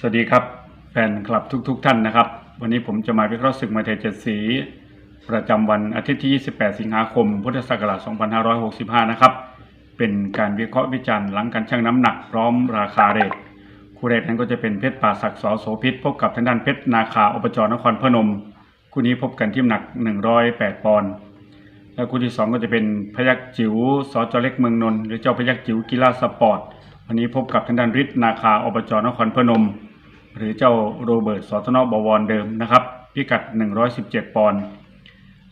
สวัสดีครับแฟนคลับทุกๆทท่านนะครับ วันนี้ผมจะมาวิเคราะห์ศึกมวยไทเจ็ดสี ประจำวันอาทิตย์ที่ 28 สิงหาคม พุทธศักราช 2565 นะครับ เป็นการวิเคราะห์วิจารณ์หลังการชั่งน้ำหนักพร้อมราคาเรทคู่แรกนั้นก็จะเป็นเพชรป่าศักดิ์สอโสพิษพบกับทางด้านเพชรนาคาอบจนครพนม คู่นี้พบกันที่หนัก 108 ปอนด์และคู่ที่สองก็จะเป็นพยักจิ๋วสจเล็กเมืองนนท์หรือเจ้าพยักจิ๋วกีฬาสปอร์ตวันนี้พบกับทางด้านฤทธิ์นาคาอบจนครพนม หรือเจ้าโรเบิร์ตสอทนอบวรเดิมนะครับ พิกัด 117 ปอนด์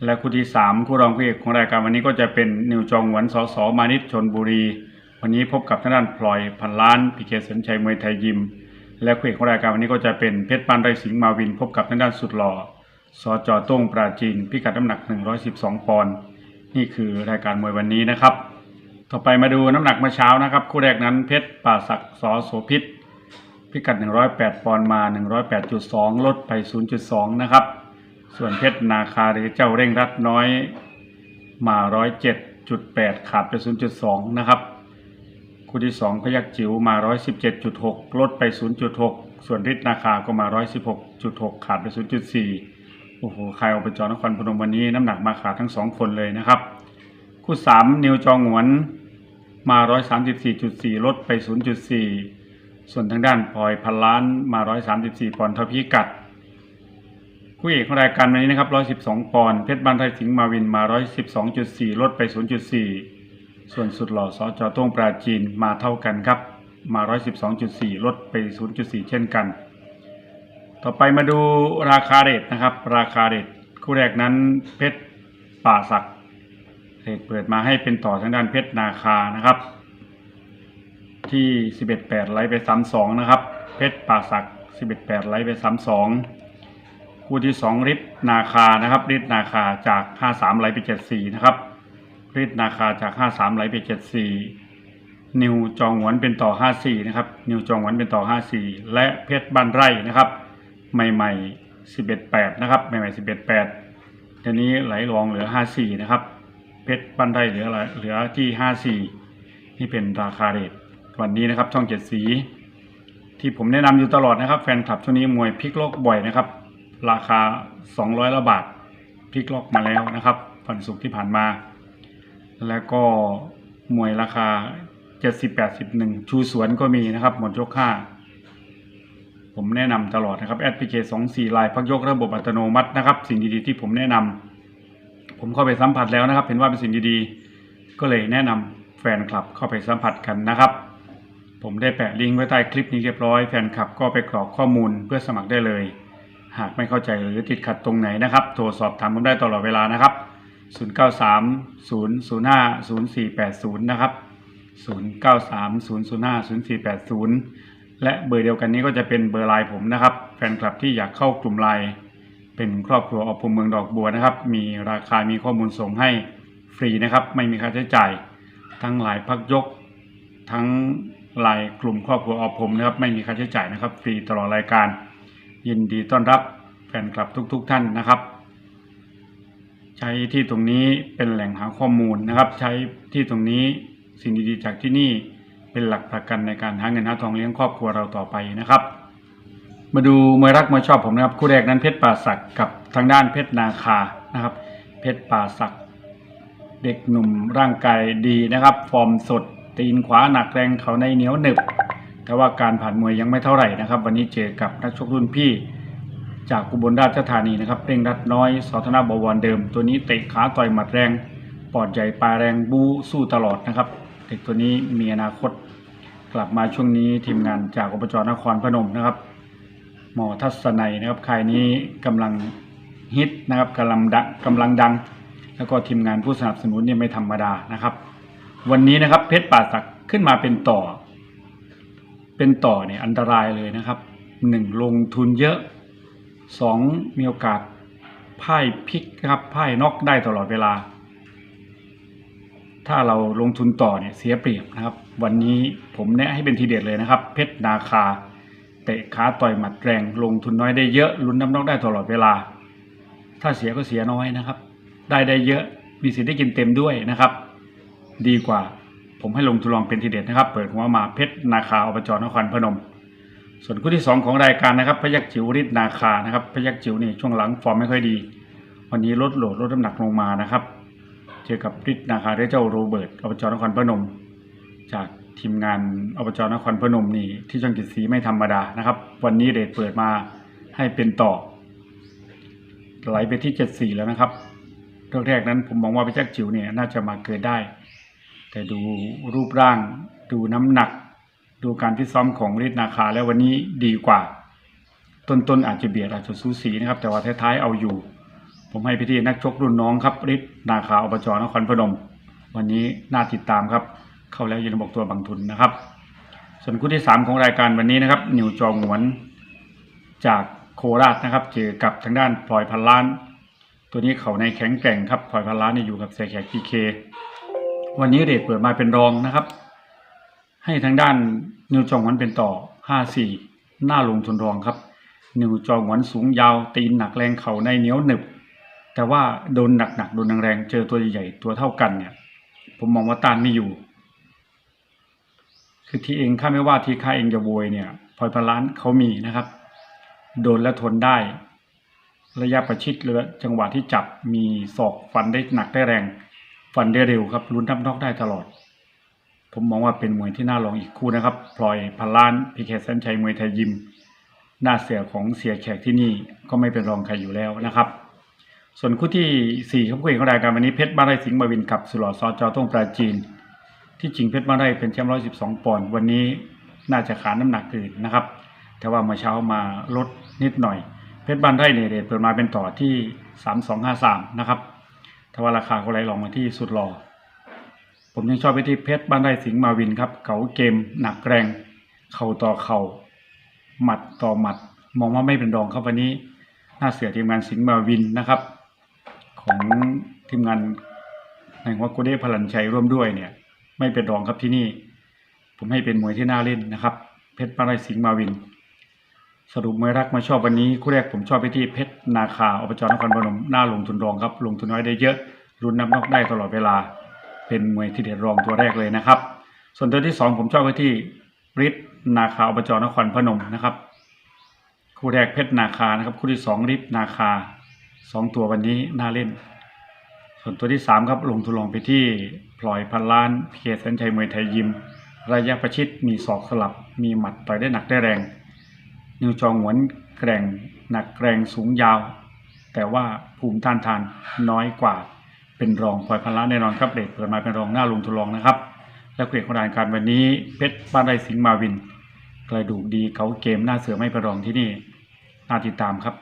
และคู่ที่ 3 คู่รองคู่เอกของรายการวันนี้ก็จะเป็นนิวจองหวนสสมานิชชนบุรี วันนี้พบกับทางด้านพลอยพันล้านพีเคสัญชัยมวยไทยยิม และคู่เอกของรายการวันนี้ก็จะเป็นเพชรปานไรสิงห์มาวิน พบกับทางด้านสุดหล่อสจโต้งปราจีน พิกัดน้ำหนัก 112 ปอนด์นี่คือรายการมวยวันนี้นะครับ ต่อไปมาดูน้ำหนักเมื่อเช้านะครับ คู่แรกนั้นเพชรป่าศักดิ์สอโสพิษ พิกัด 108 ปอนด์มา 108.2 ลดไป 0.2 นะครับ ส่วนเพชรนาคาหรือเจ้าเร่งรัดน้อยมา 107.8 ขาดไป 0.2 นะครับ คู่ที่ 2 พยักจิ๋วมา 117.6 ลดไป 0.6 ส่วนฤทธิ์นาคาก็มา 116.6 ขาดไป 0.4 โอ้โห ใครเอาไปจอนครพนมวันนี้น้ำหนักมาขาดทั้งสองคนเลยนะครับ คู่ 3 นิวจองหวนมา 134.4 ลดไป 0.4 ส่วนทางด้านพลอยพันล้านมา 134 ปอนด์เท่าพิกัด คู่เอกของรายการวันนี้นะครับ 112 ปอนด์เพชรบ้านไทยสิงห์มาวินมา 112.4 ลดไป 0.4 ส่วนสุดหล่อสจโต้งปราจีนมาเท่ากันครับ มา 112.4 ลดไป 0.4 เช่นกัน ต่อไปมาดูราคาเรทนะครับ ราคาเรทคู่แรกนั้นเพชรป่าศักดิ์เรทเปิดมาให้เป็นต่อทางด้านเพชรนาคานะครับ ที่ 11.8ไลฟ์ไป 32 นะครับ เพชรป่าศักดิ์11.8ไลฟ์ไป 32 คู่ที่ 2 ริบนาคานะครับริบนาคาจาก 53ไลฟ์ไป 74 นะครับริบนาคาจาก 53ไลฟ์ไป 74 นิวจองหวนเป็นต่อ 54 นะครับ นิวจองหวนเป็นต่อ 54 และเพชรบ้านไร่นะครับ ใหม่ๆ 11.8 นะครับ ใหม่ๆ 11.8ทีนี้ไหลรองเหลือ 54 นะครับ เพชรบ้านไร่เหลืออะไรเหลือที่ 54 นี่เป็นราคาเรท วันนี้นะครับ ช่องเจ็ดสี ที่ผมแนะนำอยู่ตลอดนะครับ แฟนคลับช่วงนี้มวยพลิกล็อกบ่อยนะครับ ราคา 200ละบาทพลิกล็อกมาแล้วนะครับวันศุกร์ที่ผ่านมา แล้วก็มวยราคา 70 81 ชูสวนก็มีนะครับ หมดยกห้าผมแนะนำตลอดนะครับแอดพีเคสองสี่ลายพักยกระบบอัตโนมัตินะครับ สิ่งดีๆที่ผมแนะนำผมเข้าไปสัมผัสแล้วนะครับ เห็นว่าเป็นสิ่งดีๆ ก็เลยแนะนำแฟนคลับเข้าไปสัมผัสกันนะครับ ผมได้แปะลิงก์ไว้ใต้คลิปนี้เรียบร้อยแฟนคลับก็ไปกรอกข้อมูลเพื่อสมัครได้เลย หากไม่เข้าใจหรือติดขัดตรงไหนนะครับ โทรสอบถามผมได้ตลอดเวลานะครับ 093 005 0480 นะครับ 093 005 0480 และเบอร์เดียวกันนี้ก็จะเป็นเบอร์ไลน์ผมนะครับ แฟนคลับที่อยากเข้ากลุ่มไลน์เป็นครอบครัวอพมเมืองดอกบัวนะครับ มีราคา มีข้อมูลส่งให้ฟรีนะครับ ไม่มีค่าใช้จ่าย ทั้งหลายพักยก ทั้ง รายกลุ่มครอบครัวอพมนะครับไม่มีค่าใช้จ่ายนะครับ ฟรีตลอดรายการ ยินดีต้อนรับแฟนคลับทุกๆท่านนะครับ ใช้ที่ตรงนี้เป็นแหล่งหาข้อมูลนะครับ ใช้ที่ตรงนี้สิ่งดีๆจากที่นี่เป็นหลักประกันในการหาเงินหาทองเลี้ยงครอบครัวเราต่อไปนะครับ มาดูมวยรักมวยชอบผมนะครับ คู่แรกนั้นเพชรป่าศักด์กับทางด้านเพชรนาคานะครับ เพชรป่าศักด์เด็กหนุ่มร่างกายดีนะครับ ฟอร์มสด ตีนขวาหนักแรงเขาในเหนียวหนึบ แต่ว่าการผ่านมวยยังไม่เท่าไหร่นะครับ วันนี้เจอกับนักชกรุ่นพี่ จากอุบลราชธานีนะครับเร่งรัดน้อยสอธนาบวรเดิม ตัวนี้เตะขาต่อยหมัดแรงปอดใหญ่ปลาแรงบูสู้ตลอดนะครับเด็กตัวนี้มีอนาคต กลับมาช่วงนี้ทีมงานจากอบจนครพนมนะครับหมอทัศนัยนะครับค่ายนี้กำลังฮิตนะครับกำลังดังกำลังดัง แล้วก็ทีมงานผู้สนับสนุนเนี่ยไม่ธรรมดานะครับ วันนี้นะครับ เพชรป่าศักขึ้นมาเป็นต่อ เป็นต่อเนี่ยอันตรายเลยนะครับหนึ่งลงทุนเยอะสองมีโอกาสไพ่พลิกนะครับไพ่นอกได้ตลอดเวลา ถ้าเราลงทุนต่อเนี่ยเสียเปรียบนะครับ วันนี้ผมแนะให้เป็นทีเด็ดเลยนะครับ เพชรนาคาเตะขาต่อยหมัดแรงลงทุนน้อยได้เยอะลุ้นน้ำนอกได้ตลอดเวลา ถ้าเสียก็เสียน้อยนะครับ ได้ได้เยอะมีสิทธิ์ได้กินเต็มด้วยนะครับ ดีกว่า ผมให้ลงทุนลองเป็นทีเด็ดนะครับ เปิดหัวมาเพชรนาคาอบจนครพนม ส่วนคู่ที่สองของรายการนะครับพยักจิ๋วฤทธิ์นาคานะครับพยักจิ๋วนี่ช่วงหลังฟอร์มไม่ค่อยดี วันนี้ลดโหลดลดน้ำหนักลงมานะครับ เจอกับฤทธิ์นาคาหรือเจ้าโรเบิร์ตอบจนครพนม จากทีมงานอบจนครพนมนี่ที่จังกิจศรีไม่ธรรมดานะครับ วันนี้เดทเปิดมาให้เป็นต่อไหลไปที่เจ็ดสี่แล้วนะครับแรกๆนั้นผมมองว่าพยักจิ๋วเนี่ยน่าจะมาเกิดได้ แต่ดูรูปร่าง ดูน้ำหนัก ดูการพิซ้อมของฤทธิ์นาคาแล้ววันนี้ดีกว่า ต้นๆอาจจะเบียดอาจจะสูสีนะครับ แต่ว่าท้ายๆเอาอยู่ ผมให้พี่ที่นักชกรุ่นน้องครับฤทธิ์นาคาอบจนครพนม วันนี้น่าติดตามครับ เข้าแล้วอยืนบอกตัวบางทุนนะครับ ส่วนคู่ที่สามของรายการวันนี้นะครับนิวจองหวนจากโคราชนะครับเจอกับทางด้านพลอยพันล้าน ตัวนี้เขาในแข็งแกร่งครับพลอยพันล้านนี่อยู่กับเสียแขกพีเค วันนี้เรทเปิดมาเป็นรองนะครับ ให้ทางด้านนิวจองหวันเป็นต่อ 5-4 หน้าลงทุนรองครับ นิวจองหวันสูงยาวตีนหนักแรงเข่าในเหนียวหนึบ แต่ว่าโดนหนักๆโดนแรงๆเจอตัวใหญ่ๆตัวเท่ากันเนี่ย ผมมองว่าต้านไม่อยู่ คือทีเองข้าไม่ว่าทีข้าเองจะโวยเนี่ยพลอยพล้านเขามีนะครับ โดนและทนได้ ระยะประชิดหรือจังหวะที่จับมีศอกฟันได้หนักได้แรง ฟันได้เร็วครับลุ้นทับนอกได้ตลอด ผมมองว่าเป็นมวยที่น่าลองอีกคู่นะครับพลอยพันล้านพีเคสันชัยมวยไทยยิม หน้าเสือของเสียแขกที่นี่ก็ไม่เป็นรองใครอยู่แล้วนะครับ ส่วนคู่ที่สี่ครับคู่เอกของรายการวันนี้เพชรบ้านไร่สิงห์มาวินกับสุหลอซอจอต้งปราจีน ที่จริงเพชรบ้านไร่เป็นแชมป์ร้อยสิบสองปอนด์วันนี้น่าจะขาน้ำหนักอื่นนะครับ แต่ว่าเมื่อเช้ามาลดนิดหน่อย เพชรบ้านไร่เนี่ยเรทเปิดมาเป็นต่อที่สามสองห้าสามนะครับ แต่ว่าราคาเขาไหลลงมาที่สุดรอผมยังชอบไปที่เพชรบ้านไร่สิงห์มาวินครับเก๋าเกมหนักแรง เข่าต่อเข่า หมัดต่อหมัด มองว่าไม่เป็นรองครับวันนี้น้าเสือทีมงานสิงห์มาวินนะครับ ของทีมงานในหัวโกเด้พลันชัยร่วมด้วยเนี่ย ไม่เป็นรองครับที่นี่ ผมให้เป็นมวยที่น่าเล่นนะครับ เพชรบ้านไร่สิงห์มาวิน สรุปมวยรักมาชอบวันนี้คู่แรกผมชอบไปที่เพชรนาคาอบจนครพนมหน้าลงทุนรองครับ ลงทุนน้อยได้เยอะรุนน้ำนอกได้ตลอดเวลา เป็นมวยที่เด็ดรองตัวแรกเลยนะครับ ส่วนตัวที่สองผมชอบไปที่ฤทธิ์นาคาอบจนครพนมนะครับ คู่แรกเพชรนาคานะครับ คู่ที่สองฤทธิ์นาคาสองตัววันนี้น่าเล่น ส่วนตัวที่สามครับลงทุนลองไปที่พลอยพันล้านเพีเคสันชัยมวยไทยยิม ระยะประชิดมีศอกสลับ มีหมัดต่อยได้หนักได้แรง นิวจองหวนแกร่งหนักแรงสูงยาว แต่ว่าภูมิต้านทานน้อยกว่า เป็นรองพลอยพันล้านแน่นอนครับเด็กเปิดมาเป็นรองหน้าลงทุนรองนะครับ และเกรดของรายการวันนี้เพชรบ้านไร่สิงห์มาวิน กระดูกดีเขาเกมหน้าเสือไม่ป็นรองที่นี่น่าติดตามครับ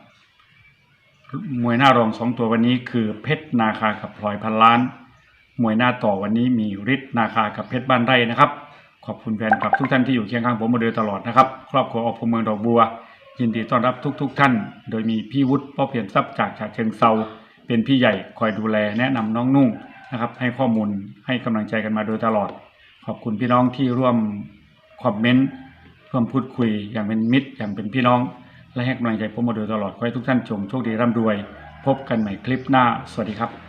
มวยหน้ารองสองตัววันนี้คือเพชรนาคากับพลอยพันล้าน มวยหน้าต่อวันนี้มีฤทธิ์นาคากับเพชรบ้านไร่นะครับ ขอบคุณแฟนคลับทุกท่านที่อยู่เคียงข้างผมมาโดยตลอดนะครับ ครอบครัวออกพเมืองดอกบัว ยินดีต้อนรับทุกๆท่าน โดยมีพี่วุฒิพ่อเปลี่ยนทรัพย์จากฉะเชิงเซาเป็นพี่ใหญ่คอยดูแลแนะนำน้องนุ่งนะครับ ให้ข้อมูลให้กำลังใจกันมาโดยตลอด ขอบคุณพี่น้องที่ร่วมคอมเมนต์ร่วมพูดคุยอย่างเป็นมิตรอย่างเป็นพี่น้อง และให้กำลังใจผมมาโดยตลอดขอให้ทุกท่านจงโชคดีร่ำรวย พบกันใหม่คลิปหน้า สวัสดีครับ